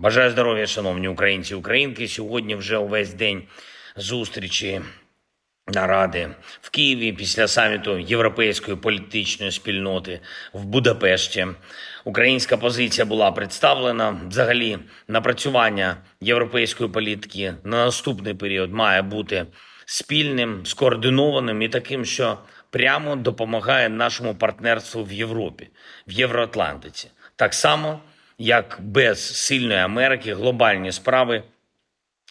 Бажаю здоров'я, шановні українці і українки. Сьогодні вже увесь день зустрічі наради в Києві після саміту Європейської політичної спільноти в Будапешті. Українська позиція була представлена. Взагалі, напрацювання європейської політики на наступний період має бути спільним, скоординованим і таким, що прямо допомагає нашому партнерству в Європі, в Євроатлантиці. Так само, як без сильної Америки глобальні справи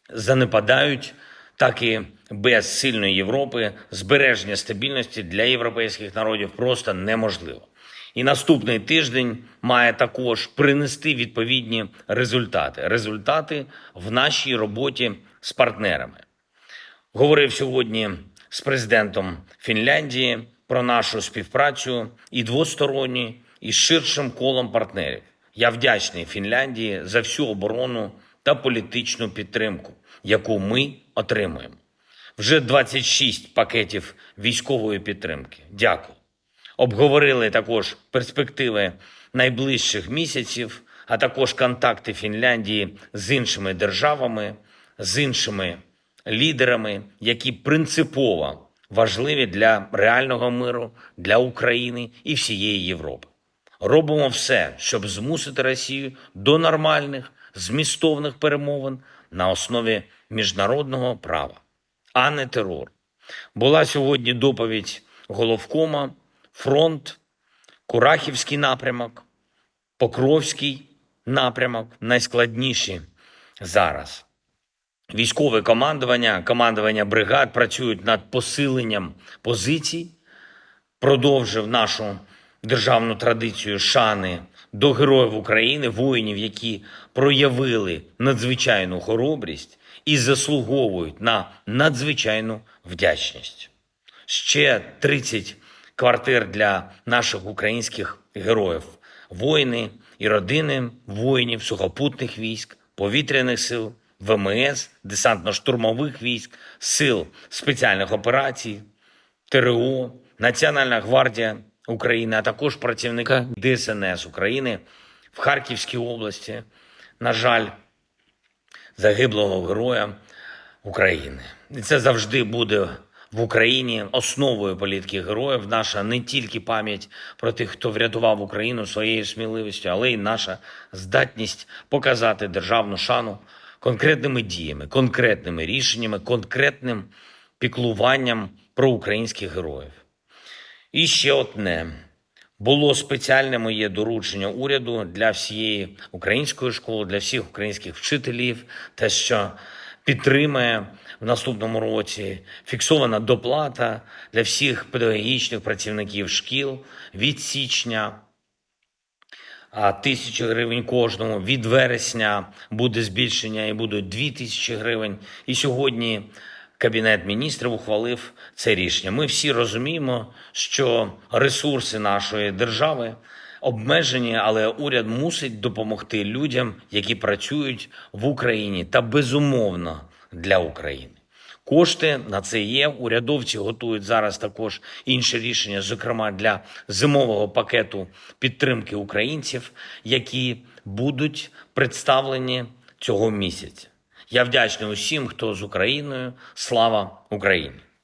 занепадають, так і без сильної Європи збереження стабільності для європейських народів просто неможливо. І наступний тиждень має також принести відповідні результати. Результати в нашій роботі з партнерами. Говорив сьогодні з президентом Фінляндії про нашу співпрацю і двосторонню, і з ширшим колом партнерів. Я вдячний Фінляндії за всю оборону та політичну підтримку, яку ми отримуємо. Вже 26 пакетів військової підтримки. Дякую. Обговорили також перспективи найближчих місяців, а також контакти Фінляндії з іншими державами, з іншими лідерами, які принципово важливі для реального миру, для України і всієї Європи. Робимо все, щоб змусити Росію до нормальних, змістовних перемовин на основі міжнародного права, а не терор. Була сьогодні доповідь головкома, фронт, Курахівський напрямок, Покровський напрямок найскладніші зараз. Військове командування, командування бригад працюють над посиленням позицій, продовжив нашу державну традицію шани до героїв України, воїнів, які проявили надзвичайну хоробрість і заслуговують на надзвичайну вдячність. Ще 30 квартир для наших українських героїв, воїни і родини воїнів сухопутних військ, повітряних сил, ВМС, десантно-штурмових військ, сил спеціальних операцій, ТРО, Національна гвардія України, а також працівника ДСНС України в Харківській області. На жаль, загиблого героя України. І це завжди буде в Україні основою політики героїв. Наша не тільки пам'ять про тих, хто врятував Україну своєю сміливістю, але й наша здатність показати державну шану конкретними діями, конкретними рішеннями, конкретним піклуванням про українських героїв. І ще одне. Було спеціальне моє доручення уряду для всієї української школи, для всіх українських вчителів, те, що підтримує в наступному році фіксована доплата для всіх педагогічних працівників шкіл від січня. А тисячі гривень кожному від вересня буде збільшення і будуть дві тисячі гривень. І сьогодні Кабінет міністрів ухвалив це рішення. Ми всі розуміємо, що ресурси нашої держави обмежені, але уряд мусить допомогти людям, які працюють в Україні та безумовно для України. Кошти на це є. Урядовці готують зараз також інші рішення, зокрема для зимового пакету підтримки українців, які будуть представлені цього місяця. Я вдячний усім, хто з Україною. Слава Україні!